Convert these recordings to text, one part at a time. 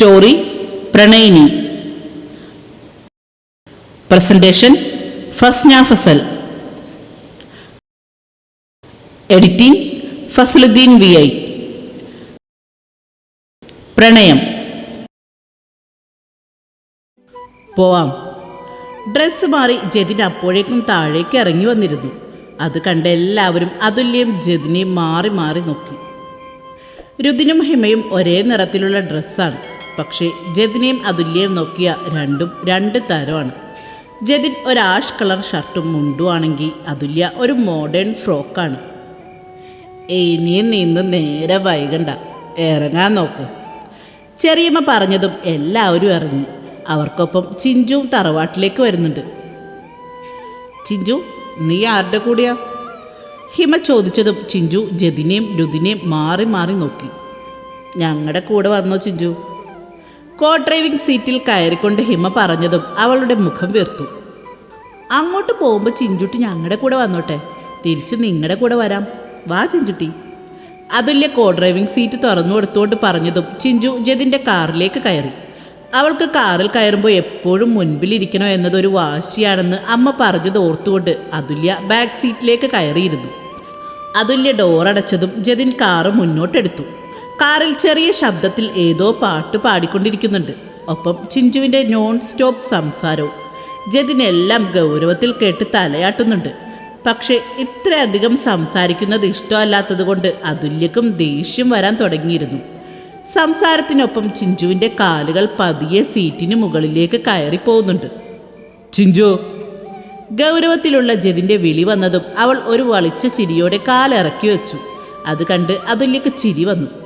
Story Pranayini. Presentation Fasna Fasal. Editing Fasaludheen V I. പ്രണയം. പോവാം. Dress മാറി ജതിൻ അപ്പോഴേക്കും താഴേക്ക് ഇറങ്ങി വന്നിരുന്നു. അത് കണ്ട എല്ലാവരും അതുല്യം ജതിനെ മാറി മാറി നോക്കി. രുദിനും ഹിമയും ഒരേ നിറത്തിലുള്ള ഡ്രസ്സാണ്. പക്ഷേ ജതിനെയും അതുല്യയും നോക്കിയ രണ്ടും രണ്ട് തരമാണ്. ജതിൻ ഒരു ആഷ് കളർ ഷർട്ടും മുണ്ടുമാണെങ്കിൽ അതുല്യ ഒരു മോഡേൺ ഫ്രോക്കാണ്. ഇനിയും നിന്ന് നേരെ വൈകണ്ട. ഇറങ്ങാൻ നോക്ക്. ചെറിയമ്മ പറഞ്ഞതും എല്ലാവരും ഇറങ്ങി അവർക്കൊപ്പം ചിഞ്ചുവും തറവാട്ടിലേക്ക് വരുന്നുണ്ട്. ചിഞ്ചു നീ ആരുടെ കൂടിയാ? ഹിമ ചോദിച്ചതും ചിഞ്ചു ജതിനെയും രുദിനെയും മാറി മാറി നോക്കി. ഞങ്ങളുടെ കൂടെ വന്നോ ചിഞ്ചു? കോ ഡ്രൈവിംഗ് സീറ്റിൽ കയറിക്കൊണ്ട് ഹിമ പറഞ്ഞതും അവളുടെ മുഖം വീർത്തു. അങ്ങോട്ട് പോകുമ്പോൾ ചിഞ്ചുട്ടി ഞങ്ങളുടെ കൂടെ വന്നോട്ടെ. തിരിച്ച് നിങ്ങളുടെ കൂടെ വരാം. വാ ചിഞ്ചുട്ടി. അതുല്യ കോ ഡ്രൈവിംഗ് സീറ്റ് തുറന്നു കൊടുത്തുകൊണ്ട് പറഞ്ഞതും ചിഞ്ചു ജതിന്റെ കാറിലേക്ക് കയറി. അവൾക്ക് കാറിൽ കയറുമ്പോൾ എപ്പോഴും മുൻപിലിരിക്കണോ എന്നതൊരു വാശിയാണെന്ന് അമ്മ പറഞ്ഞത് ഓർത്തുകൊണ്ട് അതുല്യ ബാക്ക് സീറ്റിലേക്ക് കയറിയിരുന്നു. അതുല്യ ഡോറടച്ചതും ജതിൻ കാറ് മുന്നോട്ടെടുത്തു. കാറിൽ ചെറിയ ശബ്ദത്തിൽ ഏതോ പാട്ട് പാടിക്കൊണ്ടിരിക്കുന്നുണ്ട്. ഒപ്പം ചിഞ്ചുവിന്റെ നോൺ സ്റ്റോപ്പ് സംസാരവും ജതിനെല്ലാം ഗൗരവത്തിൽ കേട്ട് തലയാട്ടുന്നുണ്ട്. പക്ഷേ ഇത്രയധികം സംസാരിക്കുന്നത് ഇഷ്ടമല്ലാത്തതുകൊണ്ട് അതുല്യക്കും ദേഷ്യം വരാൻ തുടങ്ങിയിരുന്നു. സംസാരത്തിനൊപ്പം ചിഞ്ചുവിന്റെ കാലുകൾ പതിയെ സീറ്റിന് മുകളിലേക്ക് കയറി പോകുന്നുണ്ട്. ചിഞ്ചു. ഗൗരവത്തിലുള്ള ജതിന്റെ വിളി വന്നതും അവൾ ഒരു വളിച്ച ചിരിയോടെ കാലിറക്കി വെച്ചു. അത് കണ്ട് അതുല്യക്ക് ചിരി വന്നു.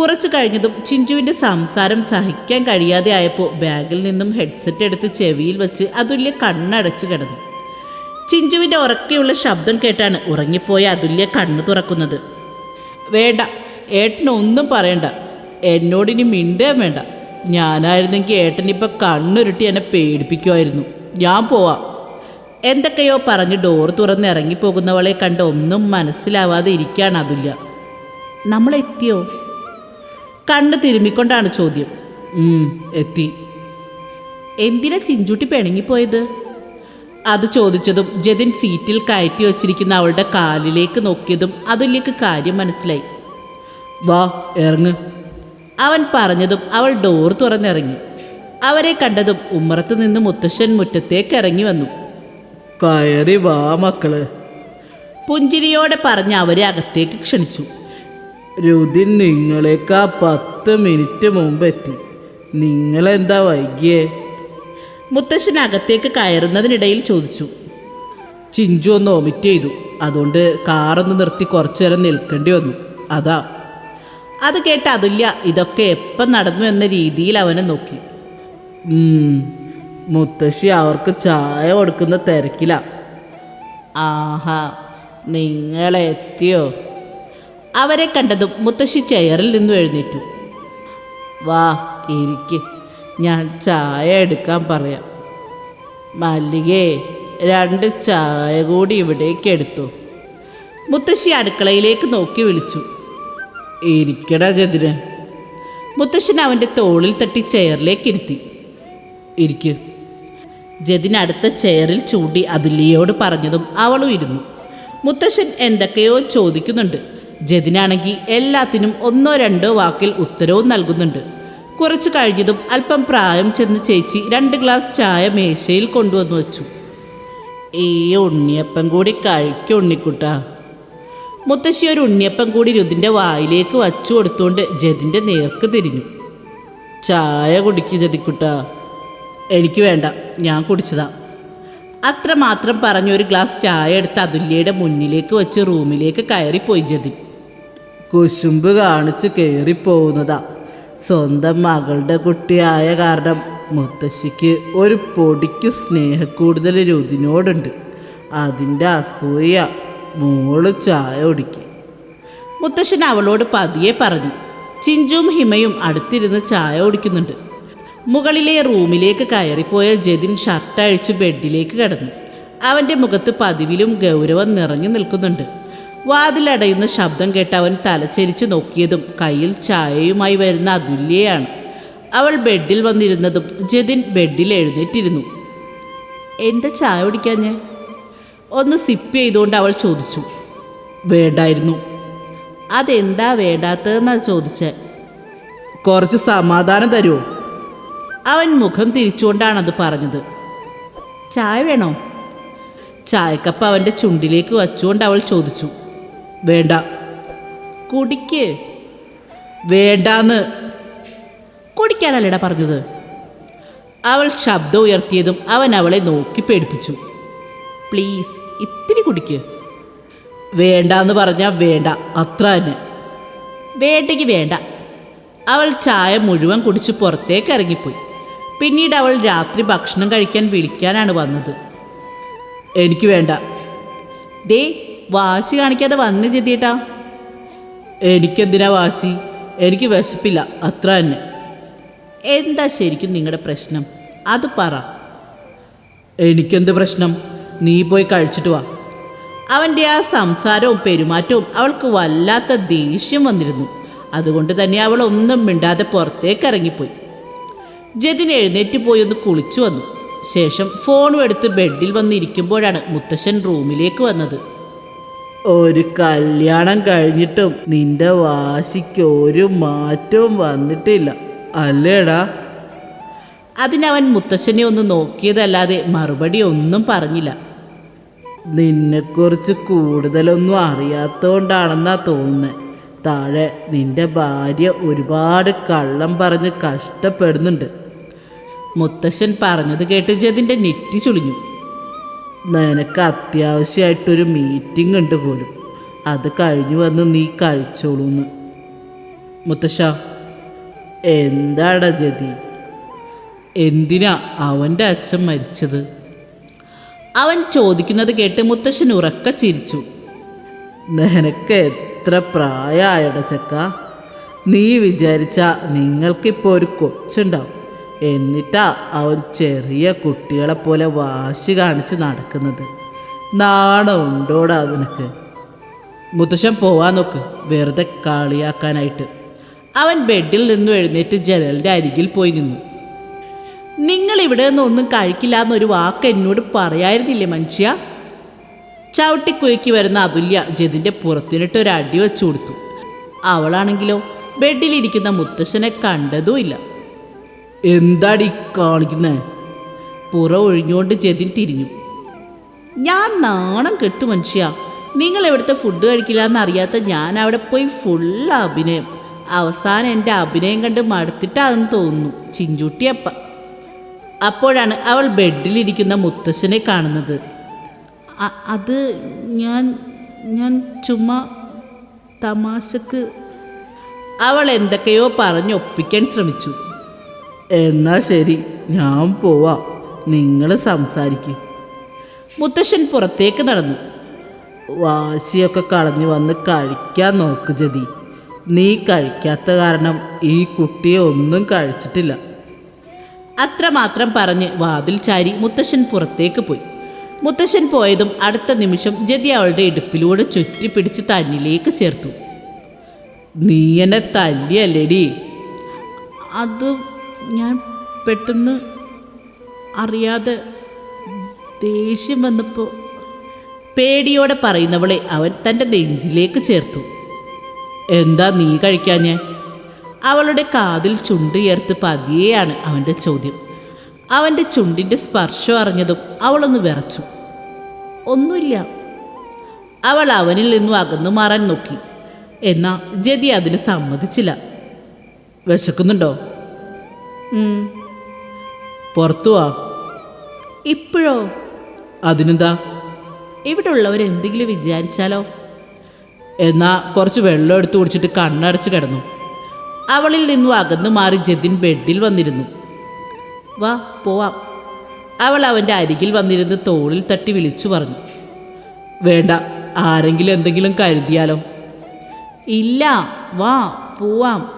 കുറച്ചു കഴിഞ്ഞതും ചിഞ്ചുവിന്റെ സംസാരം സഹിക്കാൻ കഴിയാതെ ആയപ്പോൾ ബാഗിൽ നിന്നും ഹെഡ്സെറ്റ് എടുത്ത് ചെവിയിൽ വെച്ച് അതുല്യ കണ്ണടച്ചു കിടന്നു. ചിഞ്ചുവിന്റെ ഉറക്കെയുള്ള ശബ്ദം കേട്ടാണ് ഉറങ്ങിപ്പോയ അതുല്യ കണ്ണു തുറക്കുന്നത്. വേണ്ട ഏട്ടനൊന്നും പറയണ്ട. എന്നോടിനി മിണ്ടുകയും വേണ്ട. ഞാനായിരുന്നെങ്കിൽ ഏട്ടനിപ്പോൾ കണ്ണുരുട്ടി എന്നെ പേടിപ്പിക്കുമായിരുന്നു ഞാൻ പോവാം. എന്തൊക്കെയോ പറഞ്ഞ് ഡോർ തുറന്ന് ഇറങ്ങിപ്പോകുന്നവളെ കണ്ട് ഒന്നും മനസ്സിലാവാതെ ഇരിക്കുകയാണ് അതുല്യ. നമ്മളെത്തിയോ? കണ്ണ് തിരുമ്മിക്കൊണ്ടാണ് ചോദ്യം. "ഉം, എത്തി. എന്തിനാ ചിഞ്ചുട്ടി പിണങ്ങിപ്പോയത്? അത് ചോദിച്ചതും ജതിൻ സീറ്റിൽ കയറ്റി വച്ചിരിക്കുന്ന അവളുടെ കാലിലേക്ക് നോക്കിയതും അതിലേക്ക് കാര്യം മനസ്സിലായി. വാ ഇറങ്ങ്. അവൻ പറഞ്ഞതും അവൾ ഡോർ തുറന്നിറങ്ങി. അവരെ കണ്ടതും ഉമ്മറത്ത് നിന്ന് മുത്തശ്ശൻ മുറ്റത്തേക്ക് ഇറങ്ങി വന്നു. കയറി വാ മക്കൾ. പുഞ്ചിരിയോടെ പറഞ്ഞ് അവരെ അകത്തേക്ക് ക്ഷണിച്ചു. രുതിൻ നിങ്ങളേക്കാ പത്ത് മിനിറ്റ് മുമ്പ് എത്തി നിങ്ങളെന്താ വൈകിയേ? മുത്തശ്ശൻ അകത്തേക്ക് കയറുന്നതിനിടയിൽ ചോദിച്ചു. ചിഞ്ചു ഒന്ന് ഒമിറ്റ് ചെയ്തു. അതുകൊണ്ട് കാറൊന്ന് നിർത്തി കുറച്ചു നേരം നിൽക്കേണ്ടി വന്നു. അതാ. അത് കേട്ട് അതുല്യ ഇതൊക്കെ എപ്പം നടന്നു എന്ന രീതിയിൽ അവനെ നോക്കി. "ഉം, മുത്തശ്ശി അവർക്ക് ചായ കൊടുക്കുന്ന തിരക്കില. ആഹാ. നിങ്ങളെത്തിയോ? അവരെ കണ്ടതും മുത്തശ്ശി ചെയറിൽ നിന്നും എഴുന്നേറ്റു. വാ ഇരിക്ക്. ഞാൻ ചായ എടുക്കാൻ പറയാം. മല്ലികേ രണ്ട് ചായ കൂടി ഇവിടേക്ക് എടുത്തു. മുത്തശ്ശി അടുക്കളയിലേക്ക് നോക്കി വിളിച്ചു. ഇരിക്കടാ ജതിന് മുത്തശ്ശൻ അവന്റെ തോളിൽ തട്ടി ചെയറിലേക്ക് ഇരുത്തി. ഇരിക്ക്. ജതിൻ അടുത്ത ചെയറിൽ ചൂണ്ടി അതുല്യയോട് പറഞ്ഞതും അവളും ഇരുന്നു. മുത്തശ്ശൻ എന്തൊക്കെയോ ചോദിക്കുന്നുണ്ട്. ജതിനാണെങ്കിൽ എല്ലാത്തിനും ഒന്നോ രണ്ടോ വാക്കിൽ ഉത്തരവും നൽകുന്നുണ്ട്. കുറച്ചു കഴിഞ്ഞതും അല്പം പ്രായം ചെന്ന് ചേച്ചി രണ്ട് ഗ്ലാസ് ചായ മേശയിൽ കൊണ്ടുവന്നു വച്ചു. ഈ ഉണ്ണിയപ്പം കൂടി കഴിക്കും ഉണ്ണിക്കുട്ട. മുത്തശ്ശി ഒരു ഉണ്ണിയപ്പം കൂടി രുതിന്റെ വായിലേക്ക് വച്ചു കൊടുത്തുകൊണ്ട് ജതിന്റെ നേർക്ക് തിരിഞ്ഞു. ചായ കുടിക്കും ജതിക്കുട്ട. എനിക്ക് വേണ്ട ഞാൻ കുടിച്ചതാ. അത്രമാത്രം പറഞ്ഞ് ഒരു ഗ്ലാസ് ചായ എടുത്ത് അതുല്യയുടെ മുന്നിലേക്ക് വെച്ച് റൂമിലേക്ക് കയറിപ്പോയി ജതിൻ കുശുമ്പ് കാണിച്ച് കയറിപ്പോകുന്നതാ സ്വന്തം മകളുടെ കുട്ടിയായ കാരണം മുത്തശ്ശിക്ക് ഒരു പൊടിക്ക് സ്നേഹക്കൂടുതൽ രുതിനോടുണ്ട്. അതിന്റെ അസൂയ മോൾ ചായ കുടിക്കും. മുത്തശ്ശൻ അവളോട് പതിയെ പറഞ്ഞു ചിഞ്ചും ഹിമയും അടുത്തിരുന്ന് ചായ കുടിക്കുന്നുണ്ട്. മുകളിലെ റൂമിലേക്ക് കയറിപ്പോയ ജതിൻ ഷർട്ട് അഴിച്ച് ബെഡിലേക്ക് കിടന്നു. അവന്റെ മുഖത്ത് പതിവിലും ഗൗരവം നിറഞ്ഞു നിൽക്കുന്നുണ്ട്. വാതിലടയുന്ന ശബ്ദം കേട്ട് അവൻ തലചെരിച്ച് നോക്കിയതും കയ്യിൽ ചായയുമായി വരുന്ന അതുല്യയാണ്. അവൾ ബെഡിൽ വന്നിരുന്നതും ജതിൻ ബെഡിൽ എഴുന്നേറ്റിരുന്നു. എന്താ ചായ കുടിക്കാൻ ഞാൻ ഒന്ന് സിപ്പ് ചെയ്തുകൊണ്ട് അവൾ ചോദിച്ചു. വേണ്ടായിരുന്നു. അതെന്താ വേണ്ടാത്തതെന്നാ ചോദിച്ചേ? കുറച്ച് സമാധാനം തരുമോ അവൻ മുഖം തിരിച്ചുകൊണ്ടാണത് പറഞ്ഞത്. ചായ വേണോ? ചായക്കപ്പ് അവന്റെ ചുണ്ടിലേക്ക് വച്ചുകൊണ്ട് അവൾ ചോദിച്ചു. വേണ്ട. കുടിക്ക്. വേണ്ടാന്ന്. കുടിക്കാനല്ലേടാ പറഞ്ഞത്. അവൾ ശബ്ദം ഉയർത്തിയതും അവൻ അവളെ നോക്കി പേടിപ്പിച്ചു. പ്ലീസ് ഇത്തിരി കുടിക്ക്. വേണ്ടാന്ന് പറഞ്ഞാൽ വേണ്ട അത്ര തന്നെ. വേണ്ടെങ്കിൽ വേണ്ട. അവൾ ചായ മുഴുവൻ കുടിച്ച് പുറത്തേക്ക് ഇറങ്ങിപ്പോയി പിന്നീട് അവൾ രാത്രി ഭക്ഷണം കഴിക്കാൻ വിളിക്കാനാണ് വന്നത്. എനിക്ക് വേണ്ട. ദേ വാശി കാണിക്കാതെ വന്ന് ചെത്തിയിട്ടാ? എനിക്കെന്തിനാ വാശി? എനിക്ക് വിശപ്പില്ല അത്ര തന്നെ. എന്താ ശരിക്കും നിങ്ങളുടെ പ്രശ്നം? അത് പറ. എനിക്കെന്ത് പ്രശ്നം? നീ പോയി കഴിച്ചിട്ട് വാ. അവന്റെ ആ സംസാരവും പെരുമാറ്റവും അവൾക്ക് വല്ലാത്ത ദേഷ്യം വന്നിരുന്നു. അതുകൊണ്ട് തന്നെ അവൾ ഒന്നും മിണ്ടാതെ പുറത്തേക്ക് ഇറങ്ങിപ്പോയി. ജതിൻ എഴുന്നേറ്റ് പോയി ഒന്ന് കുളിച്ചു വന്നു. ശേഷം ഫോണും എടുത്ത് ബെഡിൽ വന്നിരിക്കുമ്പോഴാണ് മുത്തശ്ശൻ റൂമിലേക്ക് വന്നത്. ഒരു കല്യാണം കഴിഞ്ഞിട്ടും നിന്റെ വാശിക്ക് ഒരു മാറ്റവും വന്നിട്ടില്ല. അല്ലേടാ? അതിനവൻ മുത്തശ്ശനെ ഒന്ന് നോക്കിയതല്ലാതെ മറുപടി ഒന്നും പറഞ്ഞില്ല. നിന്നെക്കുറിച്ച് കൂടുതലൊന്നും അറിയാത്തോണ്ടാണെന്നാ തോന്നുന്നത് താഴെ നിന്റെ ഭാര്യ ഒരുപാട് കള്ളം പറഞ്ഞ് കഷ്ടപ്പെടുന്നുണ്ട്. മുത്തശ്ശൻ പറഞ്ഞത് കേട്ട് ജതിന്റെ നെറ്റി ചുളിഞ്ഞു. നിനക്ക് അത്യാവശ്യമായിട്ടൊരു മീറ്റിംഗ് ഉണ്ട് പോലും. അത് കഴിഞ്ഞു വന്ന് നീ കഴിച്ചോളൂന്ന്. മുത്തശ്ശ എന്താടാ ജതി? എന്തിനാ അവന്റെ അച്ഛൻ മരിച്ചത്? അവൻ ചോദിക്കുന്നത് കേട്ട് മുത്തശ്ശൻ ഉറക്ക ചിരിച്ചു. നിനക്ക് എത്ര പ്രായമായട ചക്ക? നീ വിചാരിച്ച നിങ്ങൾക്കിപ്പോൾ ഒരു കൊച്ചുണ്ടാവും. എന്നിട്ടാ അവൻ ചെറിയ കുട്ടികളെ പോലെ വാശി കാണിച്ച് നടക്കുന്നത്. നാണമുണ്ടോടാ നിനക്ക്? മുത്തശ്ശൻ പോവാൻ നോക്ക്. വെറുതെ കളിയാക്കാനായിട്ട്. അവൻ ബെഡിൽ നിന്നും എഴുന്നേറ്റ് ജനലിന്റെ അരികിൽ പോയി നിന്നു. നിങ്ങൾ ഇവിടെ നിന്ന് ഒന്നും കഴിക്കില്ല എന്നൊരു വാക്ക് എന്നോട് പറയായിരുന്നില്ലേ മനുഷ്യ? ചവിട്ടിക്കുയക്കി വരുന്ന അതുല്യ ജതിന്റെ പുറത്തിനിട്ട് ഒരു അടി വെച്ചു കൊടുത്തു. അവളാണെങ്കിലോ? ബെഡിലിരിക്കുന്ന മുത്തശ്ശനെ കണ്ടതുമില്ല എന്താടി കാണിക്കുന്നേ? പുറ ഒഴിഞ്ഞുകൊണ്ട് ചെതിൻ തിരിഞ്ഞു. ഞാൻ നാണം കെട്ടു മനുഷ്യ. നിങ്ങൾ എവിടുത്തെ ഫുഡ് കഴിക്കില്ല എന്നറിയാത്ത ഞാൻ അവിടെ പോയി ഫുൾ അഭിനയം. അവസാനം എന്റെ അഭിനയം കണ്ട് മടുത്തിട്ടാണെന്ന് തോന്നുന്നു ചിഞ്ചുട്ടിയപ്പ. അപ്പോഴാണ് അവൾ ബെഡിലിരിക്കുന്ന മുത്തശ്ശനെ കാണുന്നത്. അത് ഞാൻ ഞാൻ ചുമ്മാ തമാശക്ക്. അവൾ എന്തൊക്കെയോ പറഞ്ഞ് ഒപ്പിക്കാൻ ശ്രമിച്ചു. എന്നാ ശരി ഞാൻ പോവാ. നിങ്ങൾ സംസാരിക്കും. മുത്തശ്ശൻ പുറത്തേക്ക് നടന്നു. വാശിയൊക്കെ കളഞ്ഞു വന്ന് കഴിക്കാൻ നോക്ക് ജതി. നീ കഴിക്കാത്ത കാരണം ഈ കുട്ടിയെ ഒന്നും കഴിച്ചിട്ടില്ല. അത്രമാത്രം പറഞ്ഞ് വാതിൽ ചാരി മുത്തശ്ശൻ പുറത്തേക്ക് പോയി. മുത്തശ്ശൻ പോയതും അടുത്ത നിമിഷം ജതി അവളുടെ ഇടുപ്പിലൂടെ ചുറ്റിപ്പിടിച്ച് തന്നിലേക്ക് ചേർത്തു. നീ എന്നെ തല്ലിയല്ലേടി? അത് ഞാൻ പെട്ടെന്ന് അറിയാതെ ദേഷ്യം വന്നപ്പോൾ പേടിയോടെ പറയുന്നവളെ അവൻ തന്റെ നെഞ്ചിലേക്ക് ചേർത്തു. എന്താ നീ കഴിക്കാഞ്ഞേ? അവളുടെ കാതിൽ ചുണ്ട് ചേർത്ത് പതിയെയാണ് അവന്റെ ചോദ്യം. അവന്റെ ചുണ്ടിന്റെ സ്പർശം അറിഞ്ഞതും അവളൊന്ന് വിറച്ചു. ഒന്നുമില്ല. അവൾ അവനിൽ നിന്നും അകന്നു മാറാൻ നോക്കി. എന്നാൽ ജതി അതിന് സമ്മതിച്ചില്ല. വിശക്കുന്നുണ്ടോ. പുറത്തു വാ. ഇപ്പോഴോ? അതിനെന്താ? ഇവിടെ ഉള്ളവർ എന്തെങ്കിലും വിചാരിച്ചാലോ? എന്നാ കുറച്ച് വെള്ളം എടുത്ത് കുടിച്ചിട്ട് കണ്ണടച്ച് കിടന്നു. അവളിൽ നിന്നും അകന്നു മാറി ജതിൻ ബെഡിൽ വന്നിരുന്നു. വാ പോവാം. അവൾ അവന്റെ അരികിൽ വന്നിരുന്ന് തോളിൽ തട്ടി വിളിച്ചു പറഞ്ഞു. വേണ്ട ആരെങ്കിലും എന്തെങ്കിലും കരുതിയാലോ? ഇല്ല വാ പോവാം.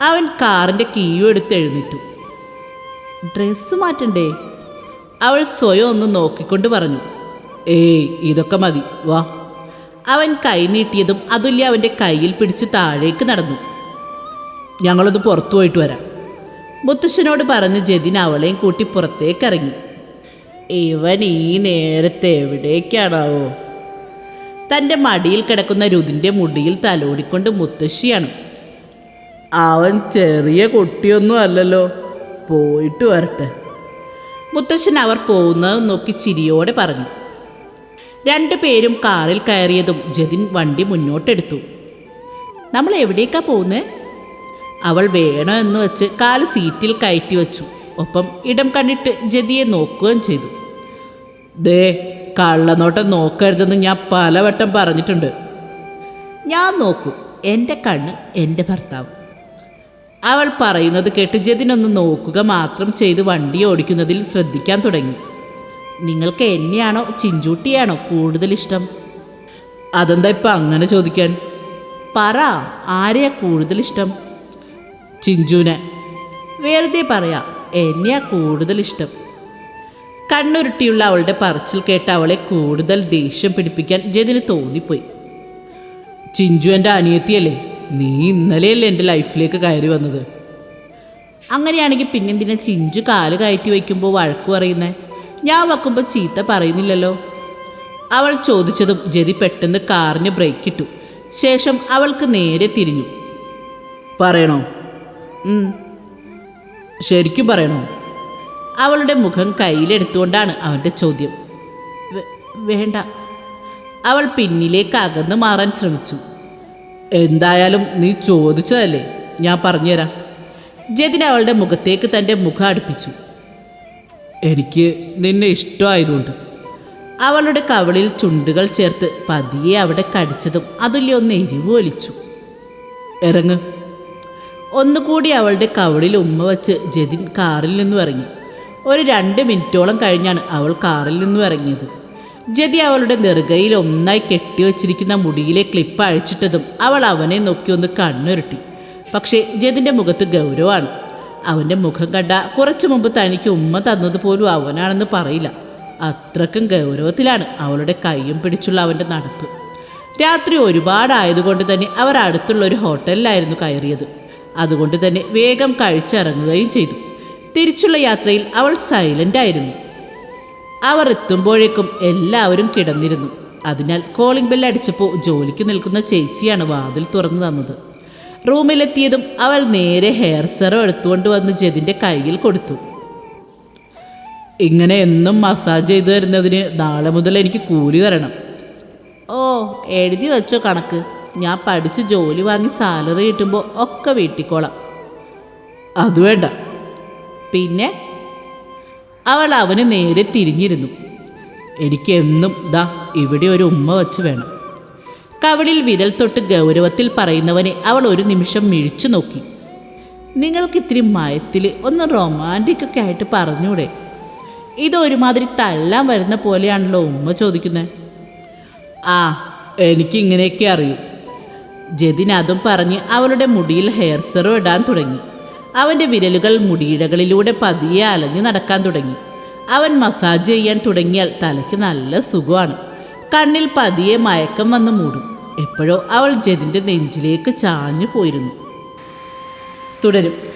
അവൻ കാറിന്റെ കീയും എടുത്ത് എഴുന്നേറ്റു. ഡ്രസ്സ് മാറ്റണ്ടേ? അവൾ സ്വയം ഒന്ന് നോക്കിക്കൊണ്ട് പറഞ്ഞു. ഏയ് ഇതൊക്കെ മതി. വാ. അവൻ കൈ നീട്ടിയതും അതുല്യ അവന്റെ കയ്യിൽ പിടിച്ച് താഴേക്ക് നടന്നു. ഞങ്ങളൊന്ന് പുറത്തു പോയിട്ട് വരാം. മുത്തശ്ശനോട് പറഞ്ഞ് ജതിൻ അവളെയും കൂട്ടി പുറത്തേക്ക് ഇറങ്ങി. ഇവൻ ഈ നേരത്തെ എവിടേക്കാണാവോ? തന്റെ മടിയിൽ കിടക്കുന്ന രുതിന്റെ മുടിയിൽ തലോടിക്കൊണ്ട് മുത്തശ്ശിയാണ്. അവൻ ചെറിയ കുട്ടിയൊന്നും അല്ലല്ലോ. പോയിട്ട് വരട്ടെ. മുത്തച്ഛൻ അവർ പോകുന്നത് നോക്കി ചിരിയോടെ പറഞ്ഞു. രണ്ടുപേരും കാറിൽ കയറിയതും ജതിൻ വണ്ടി മുന്നോട്ടെടുത്തു. നമ്മൾ എവിടേക്കാ പോകുന്നത് അവൾ വേണോ എന്ന് വെച്ച് കാൽ സീറ്റിൽ കയറ്റി വെച്ചു. ഒപ്പം ഇടം കണ്ടിട്ട് ജതിയെ നോക്കുകയും ചെയ്തു. ദേ കള്ളനോട്ടം നോക്കരുതെന്ന് ഞാൻ പലവട്ടം പറഞ്ഞിട്ടുണ്ട്. ഞാൻ നോക്കൂ. എന്റെ കണ്ണ് എന്റെ ഭർത്താവ്. അവൾ പറയുന്നത് കേട്ട് ജതിനൊന്ന് നോക്കുക മാത്രം ചെയ്ത് വണ്ടി ഓടിക്കുന്നതിൽ ശ്രദ്ധിക്കാൻ തുടങ്ങി. നിങ്ങൾക്ക് എന്നെയാണോ ചിഞ്ചൂട്ടിയാണോ കൂടുതൽ ഇഷ്ടം? അതെന്താ ഇപ്പം അങ്ങനെ ചോദിക്കാൻ? പറ ആരെയാ കൂടുതൽ ഇഷ്ടം? ചിഞ്ചുനെ വെറുതെ പറയാ എന്നെയാ കൂടുതൽ ഇഷ്ടം? കണ്ണുരുട്ടിയുള്ള അവളുടെ പറച്ചിൽ കേട്ട് അവളെ കൂടുതൽ ദേഷ്യം പിടിപ്പിക്കാൻ ജതിന് തോന്നിപ്പോയി. ചിഞ്ചു എന്റെ അനിയത്തിയല്ലേ? നീ ഇന്നലെയല്ലേ എന്റെ ലൈഫിലേക്ക് കയറി വന്നത്? അങ്ങനെയാണെങ്കിൽ പിന്നെന്തിനാ ചിഞ്ചു കാൽ കയറ്റി വയ്ക്കുമ്പോൾ വഴക്ക് പറയുന്നേ? ഞാൻ വെക്കുമ്പോൾ ചീത്ത പറയുന്നില്ലല്ലോ. അവൾ ചോദിച്ചതും ജതി പെട്ടെന്ന് കാറിന് ബ്രേക്ക് ഇട്ടു. ശേഷം അവൾക്ക് നേരെ തിരിഞ്ഞു. പറയണോ? ശരിക്കും പറയണോ? അവളുടെ മുഖം കയ്യിലെടുത്തുകൊണ്ടാണ് അവന്റെ ചോദ്യം. വേണ്ട. അവൾ പിന്നിലേക്ക് അകന്നു മാറാൻ ശ്രമിച്ചു. എന്തായാലും നീ ചോദിച്ചതല്ലേ? ഞാൻ പറഞ്ഞുതരാം. ജതിൻ അവളുടെ മുഖത്തേക്ക് തന്റെ മുഖം അടുപ്പിച്ചു. എനിക്ക് നിന്നെ ഇഷ്ടമായതുകൊണ്ട്. അവളുടെ കവളിൽ ചുണ്ടുകൾ ചേർത്ത് പതിയെ അവിടെ കടിച്ചതും അതുല്യ ഒന്ന് എരിവ് ഒലിച്ചു. ഇറങ്ങ്. ഒന്നുകൂടി അവളുടെ കവളിൽ ഉമ്മ വച്ച് ജതിൻ കാറിൽ നിന്നും ഇറങ്ങി. ഒരു രണ്ട് മിനിറ്റോളം കഴിഞ്ഞാണ് അവൾ കാറിൽ നിന്നും ഇറങ്ങിയത്. ജതി അവളുടെ നെറുകയിൽ ഒന്നായി കെട്ടിവച്ചിരിക്കുന്ന മുടിയിലെ ക്ലിപ്പ് അഴിച്ചിട്ടതും അവൾ അവനെ നോക്കി ഒന്ന് കണ്ണുരുട്ടി. പക്ഷേ ജതിന്റെ മുഖത്ത് ഗൗരവമാണ്. അവന്റെ മുഖം കണ്ട കുറച്ചു മുമ്പ് തനിക്ക് ഉമ്മ തന്നതുപോലും അവനാണെന്ന് പറയില്ല. അത്രക്കും ഗൗരവത്തിലാണ് അവളുടെ കൈയും പിടിച്ചുള്ള അവന്റെ നടപ്പ്. രാത്രി ഒരുപാടായതുകൊണ്ട് തന്നെ അവർ അടുത്തുള്ള ഒരു ഹോട്ടലിലായിരുന്നു കയറിയത്. അതുകൊണ്ട് തന്നെ വേഗം കഴിച്ചിറങ്ങുകയും ചെയ്തു. തിരിച്ചുള്ള യാത്രയിൽ അവൾ സൈലന്റ് ആയിരുന്നു. അവർ എത്തുമ്പോഴേക്കും എല്ലാവരും കിടന്നിരുന്നു. അതിനാൽ കോളിംഗ് ബെൽ അടിച്ചപ്പോൾ ജോലിക്ക് നിൽക്കുന്ന ചേച്ചിയാണ് വാതിൽ തുറന്നു തന്നത്. റൂമിലെത്തിയതും അവൾ നേരെ ഹെയർ സെറം എടുത്തുകൊണ്ട് വന്ന് ജതിന്റെ കയ്യിൽ കൊടുത്തു. ഇങ്ങനെ എന്നും മസാജ് ചെയ്തു തരുന്നതിന് നാളെ മുതൽ എനിക്ക് കൂലി തരണം. ഓ എഴുതി വെച്ചോ കണക്ക്. ഞാൻ പഠിച്ച് ജോലി വാങ്ങി സാലറി കിട്ടുമ്പോൾ ഒക്കെ വീട്ടിക്കോളാം. അത് വേണ്ട. പിന്നെ? അവൾ അവന് നേരെ തിരിഞ്ഞിരുന്നു. എനിക്ക് എന്നും ദാ ഇവിടെ ഒരു ഉമ്മ വച്ച് വേണം. കവളിൽ വിരൽ തൊട്ട് ഗൗരവത്തിൽ പറയുന്നവനെ അവൾ ഒരു നിമിഷം മിഴിച്ചു നോക്കി. നിങ്ങൾക്ക് ഇത്തിരി മയത്തിൽ ഒന്ന് റൊമാന്റിക് ഒക്കെ ആയിട്ട് പറഞ്ഞൂടെ. ഇതൊരുമാതിരി തല്ലാൻ വരുന്ന പോലെയാണല്ലോ ഉമ്മ ചോദിക്കുന്നത് ആ എനിക്കിങ്ങനെയൊക്കെ അറിയൂ. ജതിൻ പറഞ്ഞ് അവളുടെ മുടിയിൽ ഹെയർ സെറോ ഇടാൻ തുടങ്ങി. അവന്റെ വിരലുകൾ മുടിയിഴകളിലൂടെ പതിയെ അലഞ്ഞു നടക്കാൻ തുടങ്ങി. അവൻ മസാജ് ചെയ്യാൻ തുടങ്ങിയാൽ തലയ്ക്ക് നല്ല സുഖമാണ്. കണ്ണിൽ പതിയെ മയക്കം വന്ന് മൂടും. എപ്പോഴോ അവൾ ജതിന്റെ നെഞ്ചിലേക്ക് ചാഞ്ഞു പോയിരുന്നു. തുടരും.